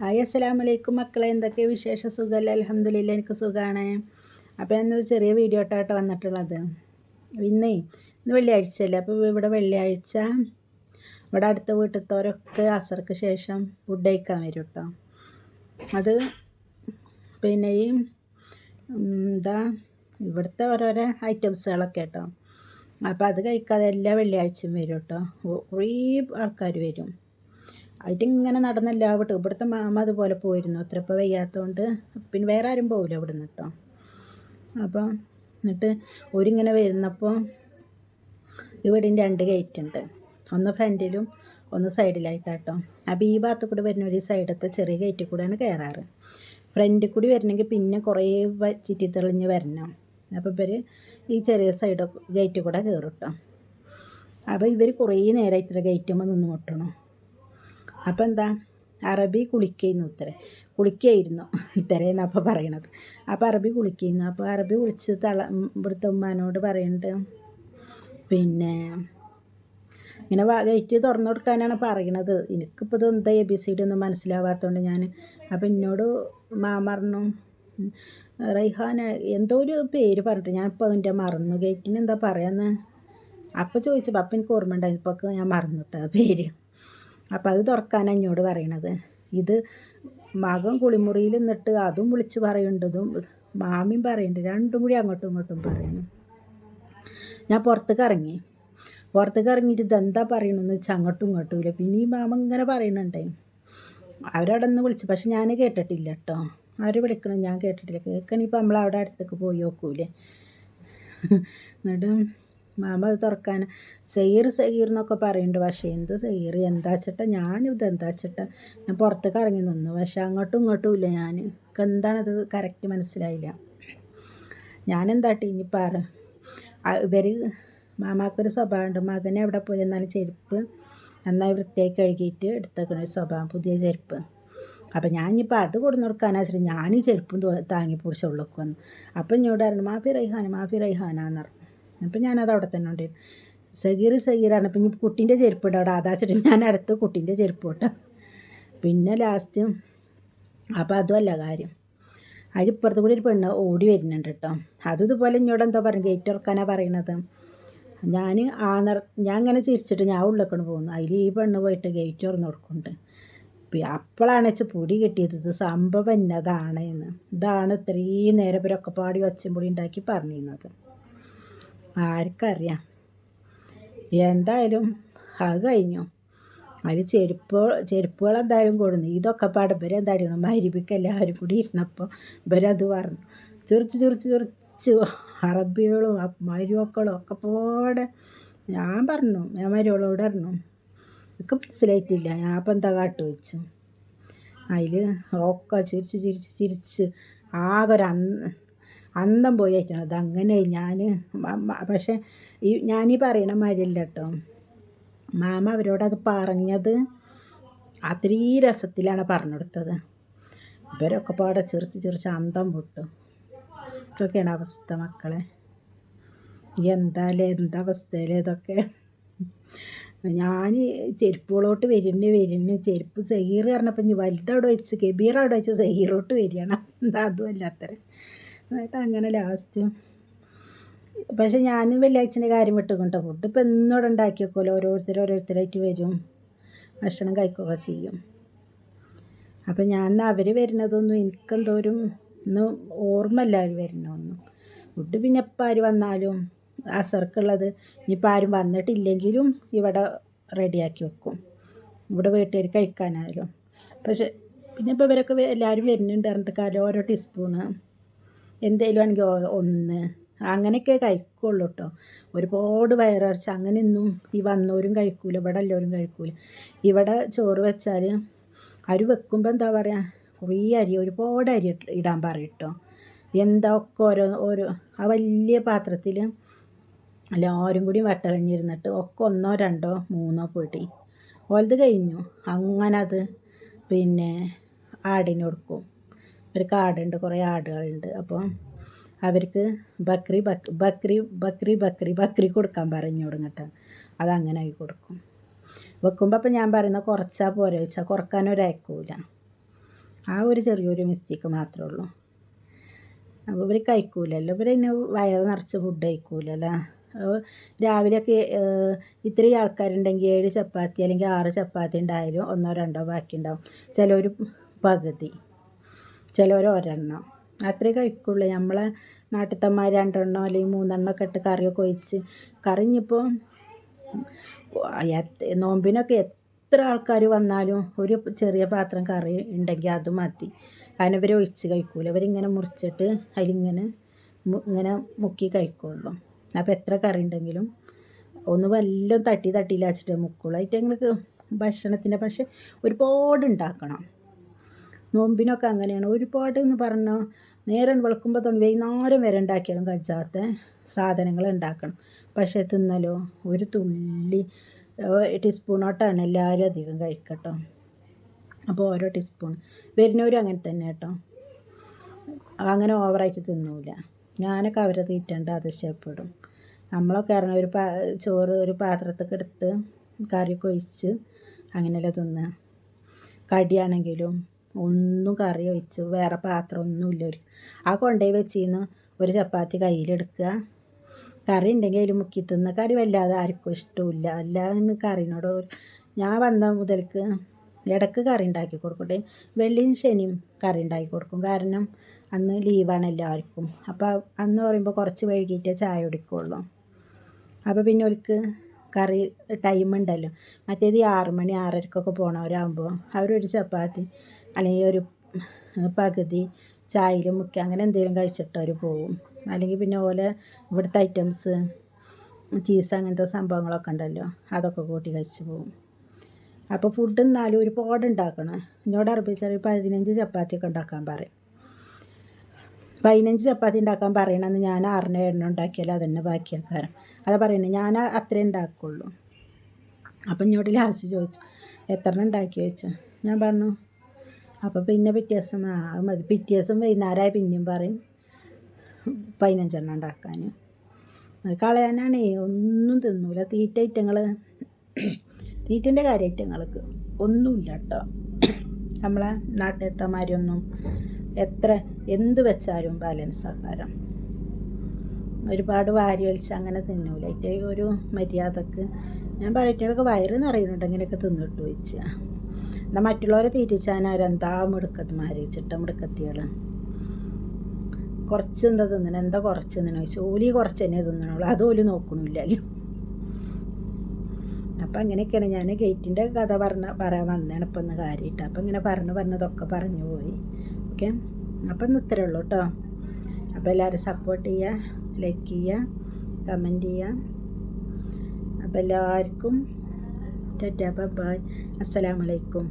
Hi അസ്സലാം വലൈക്കും മക്കളെ. എന്തൊക്കെ വിശേഷ സുഖമല്ല അലഹമ്മദില്ല എനിക്ക് സുഖമാണ് അപ്പോൾ എന്നൊരു ചെറിയ വീഡിയോ ഇട്ടായിട്ട് വന്നിട്ടുള്ളത്. ഇന്നേ ഇന്ന് വെള്ളിയാഴ്ച അല്ലേ? അപ്പോൾ ഇവിടെ വെള്ളിയാഴ്ച. ഇവിടെ അടുത്ത വീട്ടിലത്തോരൊക്കെ അസർക്ക് ശേഷം ഫുഡ് കഴിക്കാൻ വരും കേട്ടോ. അത് പിന്നെ ഈ എന്താ ഇവിടുത്തെ ഓരോരോ ഐറ്റംസുകളൊക്കെ കേട്ടോ. അപ്പോൾ അത് കഴിക്കാതെ എല്ലാ വെള്ളിയാഴ്ചയും വരും കേട്ടോ. കുറേ ആൾക്കാർ വരും. അതിട്ടിങ്ങനെ നടന്നല്ല. വിട്ടു ഇവിടുത്തെ മാമ അതുപോലെ പോയിരുന്നു. അത്ര ഇപ്പോൾ വയ്യാത്തതുകൊണ്ട് പിന്നെ വേറെ ആരും പോവില്ല ഇവിടെ നിന്ന് കേട്ടോ അപ്പോൾ എന്നിട്ട് ഒരിങ്ങനെ വരുന്നപ്പോൾ ഇവിടെ രണ്ട് ഗേറ്റ് ഉണ്ട്. ഒന്ന് ഫ്രണ്ടിലും ഒന്ന് സൈഡിലായിട്ടാട്ടോ അപ്പോൾ ഈ ഭാഗത്ത് കൂടി വരുന്ന ഒരു സൈഡത്തെ ചെറിയ ഗേറ്റിൽ കൂടെയാണ് കയറാറ് ഫ്രണ്ടിൽ കൂടി വരണമെങ്കിൽ പിന്നെ കുറേ ചുറ്റി തെളിഞ്ഞ് വരണം. അപ്പോൾ ഇവർ ഈ ചെറിയ സൈഡ് ഗേറ്റിൽ കൂടെ കയറും കേട്ടോ അപ്പോൾ ഇവർ കുറേ ഇത്ര ഗേറ്റുമ്പോൾ നിന്ന് മുട്ടണം. അപ്പോൾ എന്താ അറബി കുളിക്കുന്നു ഉത്തര കുളിക്കായിരുന്നു. ഉത്തരേന്ന് അപ്പോൾ പറയണത്. അപ്പോൾ അറബി കുളിക്കുന്നു അപ്പോൾ അറബി കുളിച്ച് തള ഇവിടുത്തെ ഉമ്മാനോട് പറയുന്നുണ്ട് പിന്നെ ഇങ്ങനെ ഗേറ്റ് തുറന്നു കൊടുക്കാനാണ് പറയണത്. എനിക്കിപ്പോൾ ഇത് എന്താ എ ബി സി ഡി ഒന്നും മനസ്സിലാവാത്തതുകൊണ്ട് ഞാൻ അപ്പം എന്നോട് മാമറിനു റൈഹാന എന്തോ ഒരു പേര് പറഞ്ഞിട്ട് ഞാനിപ്പോൾ അതിന്റെ മറന്നു. ഗേറ്റിന് എന്താ പറയാന്ന്? അപ്പോൾ ചോദിച്ചപ്പോൾ അപ്പം എനിക്ക് ഓർമ്മ ഉണ്ടായിരുന്നു ഞാൻ മറന്നിട്ട് ആ പേര്. അപ്പം അത് തുറക്കാനാണ് എന്നോട് പറയണത്. ഇത് മകൻ കുളിമുറിയിൽ നിന്നിട്ട് അതും വിളിച്ച് പറയുന്നതും മാമിയും പറയുന്നുണ്ട് രണ്ടും കൂടി അങ്ങോട്ടും ഇങ്ങോട്ടും പറയുന്നു ഞാൻ പുറത്തേക്ക് ഇറങ്ങി. പുറത്തേക്ക് ഇറങ്ങിയിട്ട് ഇതെന്താ പറയണമെന്ന് വെച്ചാൽ അങ്ങോട്ടും ഇങ്ങോട്ടും ഇല്ല. പിന്നെ ഈ മാമ ഇങ്ങനെ പറയുന്നുണ്ടേ അവരവിടെ നിന്ന് വിളിച്ചു. പക്ഷെ ഞാൻ കേട്ടിട്ടില്ല കേട്ടോ. അവർ വിളിക്കണം ഞാൻ കേട്ടിട്ടില്ല. കേൾക്കണിപ്പോൾ നമ്മൾ അവിടെ അടുത്തേക്ക് പോയി നോക്കൂലേ. എന്നിട്ട് മാമ അത് തുറക്കാൻ. സെയ്ർ സെയ്ർ എന്നൊക്കെ പറയുന്നുണ്ട് പക്ഷേ എന്ത് സെയ്ർ എന്താ വെച്ചിട്ടാ ഞാനിത് എന്താ വെച്ചിട്ടാ ഞാൻ പുറത്തേക്ക് ഇറങ്ങി നിന്നു. പക്ഷെ അങ്ങോട്ടും ഇങ്ങോട്ടും ഇല്ല ഞാൻ. എന്താണത് കറക്റ്റ് മനസ്സിലായില്ല. ഞാനെന്താട്ടി ഇനി പറ. ഇവർ മാമാക്കൊരു സ്വഭാവമുണ്ട്. മകനെ എവിടെ പോയി എന്നാലും ചെരുപ്പ് നന്നായി വൃത്തിയാക്കി കഴുകിയിട്ട് എടുത്തേക്കണ ഒരു സ്വഭാവം പുതിയ ചെരുപ്പ്. അപ്പം ഞാൻ ഇനിയിപ്പോൾ അത് കൊടുന്ന് കൊടുക്കാനാ വെച്ചിട്ട് ഈ ചെരുപ്പും താങ്ങി പിടിച്ച ഉള്ളൊക്കെ വന്നു. അപ്പം ഇങ്ങോട്ടായിരുന്നു മാഫി റൈഹാന മാഫി റൈഹാനാന്ന് പറഞ്ഞു. അപ്പം ഞാനത് അവിടെ തന്നെ ഉണ്ടായിരുന്നു. സഗീർ സഗീറാണ്. അപ്പം ഇനി കുട്ടീന്റെ ചെരുപ്പ് ഉണ്ട് അവിടെ. അതാച്ചിട്ട് ഞാൻ അടുത്ത് കുട്ടീന്റെ ചെരുപ്പ് ഇട്ട. പിന്നെ ലാസ്റ്റ് അപ്പോൾ അതുമല്ല കാര്യം. അതിലിപ്പുറത്ത് കൂടി ഒരു പെണ്ണ് ഓടി വരുന്നുണ്ട് കേട്ടോ. അതും ഇതുപോലെ എന്താ പറയും ഗേറ്റ് തുറക്കാനാണ് പറയണത്. ഞാൻ ആ നിറ ഞാൻ ഇങ്ങനെ ചിരിച്ചിട്ട് ഞാൻ ഉള്ളിലേക്കാണ് പോകുന്നു. അതിൽ ഈ പെണ്ണ് പോയിട്ട് ഗേറ്റ് തുറന്ന് കൊടുക്കുന്നുണ്ട്. അപ്പോഴാണ് വെച്ചാൽ പൊടി കിട്ടിയത്. ഇത് സംഭവം എന്നതാണ് എന്ന്. ഇതാണ് ഇത്രയും നേരം ഇവരൊക്കെ പാടി ഒച്ചയും ഉണ്ടാക്കി പറഞ്ഞിരുന്നത്. ആർക്കറിയാം. എന്തായാലും അത് കഴിഞ്ഞു. അതിൽ ചെരുപ്പ് ചെരുപ്പുകൾ എന്തായാലും കൊടുന്നു ഇതൊക്കെ പാടെ ഇവരെന്തായാലും മരിപ്പിക്ക? എല്ലാവരും കൂടി ഇരുന്നപ്പോൾ ഇവരത് പറഞ്ഞു. ചുറിച്ച് ചുറിച്ച് ചുറിച്ച് അറബികളും മരുമക്കളും ഒക്കെ പോടെ ഞാൻ പറഞ്ഞു. ഞാൻ മരുവളോട് പറഞ്ഞു. എനിക്ക് മനസ്സിലായിട്ടില്ല. ഞാൻ അപ്പം എന്താ കാട്ടു വെച്ചു? അതിൽ ഒക്കെ ചിരിച്ച് ചിരിച്ച് ചിരിച്ച് ആകെ ഒരു അന്തം പോയി അത് അങ്ങനെ ഞാൻ പക്ഷേ ഈ ഞാനീ പറയണ മാതിരിയല്ല കേട്ടോ മാമ അവരോടത് പറഞ്ഞത് അത്രയും രസത്തിലാണ് പറഞ്ഞു കൊടുത്തത് ഇവരൊക്കെ പാടെ ചെറുത്ത് ചെറിച്ച് അന്തം പൊട്ടു. ഇതൊക്കെയാണ് അവസ്ഥ മക്കളെ. എന്തായാലും എന്താ അവസ്ഥയിലെ ഇതൊക്കെ? ഞാൻ ചെരുപ്പുകളോട്ട് വരുന്നു വരുന്നു ചെരുപ്പ് സഹീർ പറഞ്ഞപ്പോൾ ഇനി വലുതവിടെ വെച്ച് ഗബീർ അവിടെ വെച്ച് സഹീറോട്ട് വരികയാണ്. എന്താ അതും അല്ലാത്തരം എന്നിട്ട് അങ്ങനെ ലാസ്റ്റ് പക്ഷെ ഞാൻ വെള്ളിയാഴ്ചന്റെ കാര്യം വിട്ടുകൊണ്ട ഫുഡ് ഇപ്പം എന്നോട് ഉണ്ടാക്കി വെക്കുമല്ലോ. ഓരോരുത്തർ ഓരോരുത്തരായിട്ട് വരും. ഭക്ഷണം കഴിക്കുക ചെയ്യും. അപ്പം ഞാൻ അവർ വരുന്നതൊന്നും എനിക്കെന്തോരും ഒന്നും ഓർമ്മയില്ല അവർ വരുന്നതൊന്നും. ഫുഡ് പിന്നെ എപ്പോൾ ആര് വന്നാലും അസർക്കുള്ളത് ഇനിയിപ്പോൾ ആരും വന്നിട്ടില്ലെങ്കിലും ഇവിടെ റെഡിയാക്കി വെക്കും. ഇവിടെ വീട്ടുകാർ കഴിക്കാനായാലും. പക്ഷെ പിന്നെ ഇപ്പോൾ ഇവരൊക്കെ എല്ലാവരും വരുന്നുണ്ട് പറഞ്ഞിട്ട് കാലം ഓരോ ടീസ്പൂണ് എന്തേലും ആണെങ്കിൽ ഒന്ന്. അങ്ങനെയൊക്കെ കഴിക്കുള്ളൂ കേട്ടോ ഒരുപാട് വയറിറച്ച് അങ്ങനെയൊന്നും ഈ വന്നവരും കഴിക്കൂല ഇവിടെ എല്ലാവരും കഴിക്കൂല. ഇവിടെ ചോറ് വെച്ചാൽ അരി വെക്കുമ്പോൾ എന്താ പറയുക കുറേ അരി ഒരുപാട് അരി ഇടാൻ പറയും കേട്ടോ എന്താ ഒക്കെ ഓരോ ഓരോ ആ വലിയ പാത്രത്തിൽ എല്ലാവരും കൂടി വട്ടളഞ്ഞിരുന്നിട്ട് ഒക്കെ ഒന്നോ രണ്ടോ മൂന്നോ പോയിട്ട് ഓലത് കഴിഞ്ഞു. അങ്ങനെ അത് പിന്നെ ആടിന് കൊടുക്കും ഒരു കാടുണ്ട് കുറേ ആടുകളുണ്ട്. അപ്പോൾ അവർക്ക് ബക്രി ബക്രി ബക്രി ബക്രി ബക്രി കൊടുക്കാൻ പറഞ്ഞു തുടങ്ങട്ടെ അതങ്ങനെ ആയി കൊടുക്കും. വെക്കുമ്പോൾ അപ്പം ഞാൻ പറയുന്ന കുറച്ചാൽ പോരെ വെച്ചാൽ കുറയ്ക്കാൻ ഒരയക്കൂല ആ ഒരു ചെറിയൊരു മിസ്റ്റേക്ക് മാത്രമേ ഉള്ളൂ. അപ്പോൾ ഇവർ കഴിക്കൂലല്ലോ. ഇവർ പിന്നെ വയറ് നിറച്ച് ഫുഡ് കഴിക്കൂലല്ലോ. രാവിലെയൊക്കെ ഇത്രയും ആൾക്കാരുണ്ടെങ്കിൽ ഏഴ് ചപ്പാത്തി അല്ലെങ്കിൽ ആറ് ചപ്പാത്തി ഉണ്ടായാലും ഒന്നോ രണ്ടോ ബാക്കി ഉണ്ടാവും ചിലർ പകുതി. ചിലർ ഒരെണ്ണം. അത്രേ കഴിക്കുള്ളൂ. നമ്മളെ നാട്ടിത്തന്മാർ രണ്ടെണ്ണോ അല്ലെങ്കിൽ മൂന്നെണ്ണം ഒക്കെ ഇട്ട് കറിയൊക്കെ ഒഴിച്ച് കറി നോമ്പിനൊക്കെ എത്ര ആൾക്കാർ വന്നാലും ഒരു ചെറിയ പാത്രം കറി ഉണ്ടെങ്കിൽ അത് മതി. ഇവർ ഒഴിച്ച് കഴിക്കൂല. ഇവരിങ്ങനെ മുറിച്ചിട്ട് അതിലിങ്ങനെ ഇങ്ങനെ മുക്കി കഴിക്കുള്ളൂ. അപ്പോൾ എത്ര കറി ഉണ്ടെങ്കിലും ഒന്ന് വല്ലതും തട്ടി തട്ടിയിലാച്ചിട്ട് മുക്കുള്ളൂ. ആയിട്ട് ഞങ്ങൾക്ക് ഭക്ഷണത്തിന്റെ പക്ഷെ ഒരുപാട് ഉണ്ടാക്കണം. നോമ്പിനൊക്കെ അങ്ങനെയാണ്. ഒരുപാട് എന്ന് പറഞ്ഞാൽ നേരം വെളുക്കുമ്പോൾ തോന്നി വൈകുന്നേരം വരെ ഉണ്ടാക്കിയാലും കഴിച്ചാത്ത സാധനങ്ങൾ ഉണ്ടാക്കണം. പക്ഷേ തിന്നലോ? ഒരു തുള്ളി ടീസ്പൂണോട്ടാണ് എല്ലാവരും അധികം കഴിക്കട്ടോ. അപ്പോൾ ഓരോ ടീസ്പൂൺ. വരുന്നവരും അങ്ങനെ തന്നെ കേട്ടോ. അങ്ങനെ ഓവറായിട്ട് തിന്നൂല. ഞാനൊക്കെ അവരെ തീറ്റേണ്ട അതിശയപ്പെടും നമ്മളൊക്കെ പറഞ്ഞ ഒരു പാ ചോറ് ഒരു പാത്രത്തൊക്കെ എടുത്ത് കറി കൊഴിച്ച് അങ്ങനെയല്ല തിന്നുക കടിയാണെങ്കിലും ഒന്നും കറി ഒഴിച്ച് വേറെ പാത്രം ഒന്നുമില്ല ഒരു. ആ കൊണ്ടുപോയി വെച്ചിന്ന് ഒരു ചപ്പാത്തി കയ്യിലെടുക്കുക. കറി ഉണ്ടെങ്കിൽ അതിൽ മുക്കി തിന്ന കറി വല്ലാതെ ആർക്കും ഇഷ്ടമില്ല അല്ലാതെ കറിനോട് ഞാൻ വന്ന മുതൽക്ക് ഇടയ്ക്ക് കറി ഉണ്ടാക്കി കൊടുക്കട്ടെ. വെള്ളിയും ശനിയും കറി ഉണ്ടാക്കി കൊടുക്കും. കാരണം അന്ന് ലീവാണ് എല്ലാവർക്കും. അപ്പോൾ അന്ന് പറയുമ്പോൾ കുറച്ച് വൈകിട്ടേ ചായ കുടിക്കുള്ളൂ അപ്പോൾ പിന്നെ അവർക്ക് കറി ടൈം ഉണ്ടല്ലോ. മറ്റേത് ആറ് മണി ആറരക്കൊക്കെ പോണവരാകുമ്പോൾ അവരൊരു ചപ്പാത്തി അല്ലെങ്കിൽ ഒരു പകുതി ചായയിൽ മുക്കി അങ്ങനെ എന്തെങ്കിലും കഴിച്ചിട്ട് അവർ പോവും. അല്ലെങ്കിൽ പിന്നെ ഓലെ ഇവിടുത്തെ ഐറ്റംസ് ചീസ് അങ്ങനത്തെ സംഭവങ്ങളൊക്കെ ഉണ്ടല്ലോ അതൊക്കെ കൂട്ടി കഴിച്ച് പോവും. അപ്പോൾ ഫുഡ് എന്നാലും ഒരുപാട് ഉണ്ടാക്കണം. എന്നോട് അറബിച്ചാൽ പതിനഞ്ച് ചപ്പാത്തിയൊക്കെ ഉണ്ടാക്കാൻ പറയും. പതിനഞ്ച് ചപ്പാത്തി ഉണ്ടാക്കാൻ പറയണമെന്ന് ഞാൻ ആറിന് എണ്ണ ഉണ്ടാക്കിയാൽ അതന്നെ ബാക്കിയാക്കാരം അതാ പറയുന്നത് ഞാൻ അത്രേ ഉണ്ടാക്കുള്ളൂ. അപ്പം ഇങ്ങോട്ട് ലാസ്റ്റ് ചോദിച്ചു എത്ര ഉണ്ടാക്കി? ചോദിച്ചു. ഞാൻ പറഞ്ഞു അപ്പോൾ പിന്നെ പിറ്റേ ദിവസം ആ മതി. പിറ്റേ ദിവസം വൈകുന്നേരമായി പിന്നെയും പറയും പതിനഞ്ചെണ്ണം ഉണ്ടാക്കാൻ. കളയാനാണേ ഒന്നും തിന്നൂല. തീറ്റ ഐറ്റങ്ങൾ തീറ്റന്റെ കാര്യ ഐറ്റങ്ങൾക്ക്. ഒന്നുമില്ല കേട്ടോ നമ്മളെ നാട്ടിലത്തമാരൊന്നും എത്ര എന്ത് വെച്ചാലും ബാലൻസ് ആക്കാരം. ഒരുപാട് വാരി വലിച്ച് അങ്ങനെ തിന്നൂല. അതിന്റെ ഒരു മര്യാദയ്ക്ക് ഞാൻ പറയട്ടൊക്കെ വയറ് നിറയുന്നുണ്ട് ഇങ്ങനെയൊക്കെ തിന്നിട്ട് വെച്ച്. എന്നാൽ മറ്റുള്ളവരെ തിരിച്ചാൽ അവരെന്താ മിടുക്കത്തിമാർ ചിട്ട മിടുക്കത്തികൾ കുറച്ച് എന്താ തിന്നണം? എന്താ കുറച്ച് തിന്നണം? ചോദിച്ചു ഓലി കുറച്ച് തന്നെ തിന്നണുള്ളൂ. അത് ഓൽ നോക്കണില്ലല്ലോ. അപ്പം അങ്ങനെയൊക്കെയാണ്. ഞാൻ ഗേറ്റിന്റെ കഥ പറഞ്ഞ പറയാൻ വന്നതാണ് ഇപ്പം ഒന്ന് കാര്യമായിട്ട് അപ്പം ഇങ്ങനെ പറഞ്ഞു പറഞ്ഞതൊക്കെ പറഞ്ഞു പോയി. ഓക്കെ. അപ്പം ഇന്ന് ഇത്രയേ ഉള്ളൂ കേട്ടോ അപ്പോൾ എല്ലാവരും സപ്പോർട്ട് ചെയ്യുക ലൈക്ക് ചെയ്യുക കമന്റ് ചെയ്യുക. അപ്പോൾ എല്ലാവർക്കും ടാറ്റാ ബൈ അസ്സലാമലൈക്കും